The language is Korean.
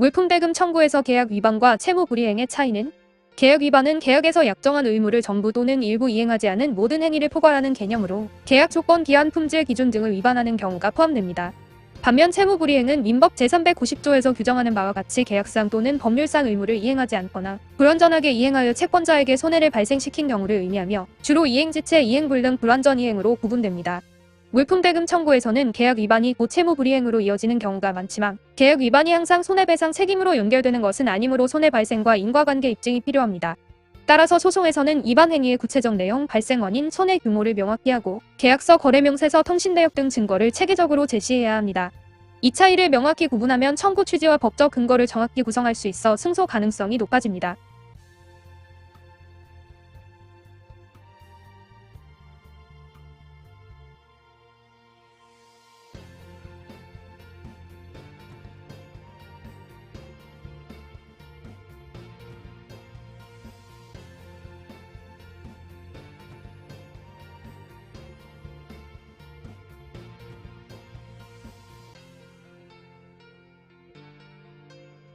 물품대금 청구에서 계약 위반과 채무 불이행의 차이는 계약 위반은 계약에서 약정한 의무를 전부 또는 일부 이행하지 않은 모든 행위를 포괄하는 개념으로 계약 조건, 기한, 품질, 기준 등을 위반하는 경우가 포함됩니다. 반면 채무 불이행은 민법 제390조에서 규정하는 바와 같이 계약상 또는 법률상 의무를 이행하지 않거나 불완전하게 이행하여 채권자에게 손해를 발생시킨 경우를 의미하며 주로 이행지체, 이행불 등 불완전 이행으로 구분됩니다. 물품대금 청구에서는 계약 위반이 곧 채무 불이행으로 이어지는 경우가 많지만 계약 위반이 항상 손해배상 책임으로 연결되는 것은 아니므로 손해 발생과 인과관계 입증이 필요합니다. 따라서 소송에서는 위반 행위의 구체적 내용, 발생 원인, 손해 규모를 명확히 하고 계약서, 거래명세서, 통신내역 등 증거를 체계적으로 제시해야 합니다. 이 차이를 명확히 구분하면 청구 취지와 법적 근거를 정확히 구성할 수 있어 승소 가능성이 높아집니다.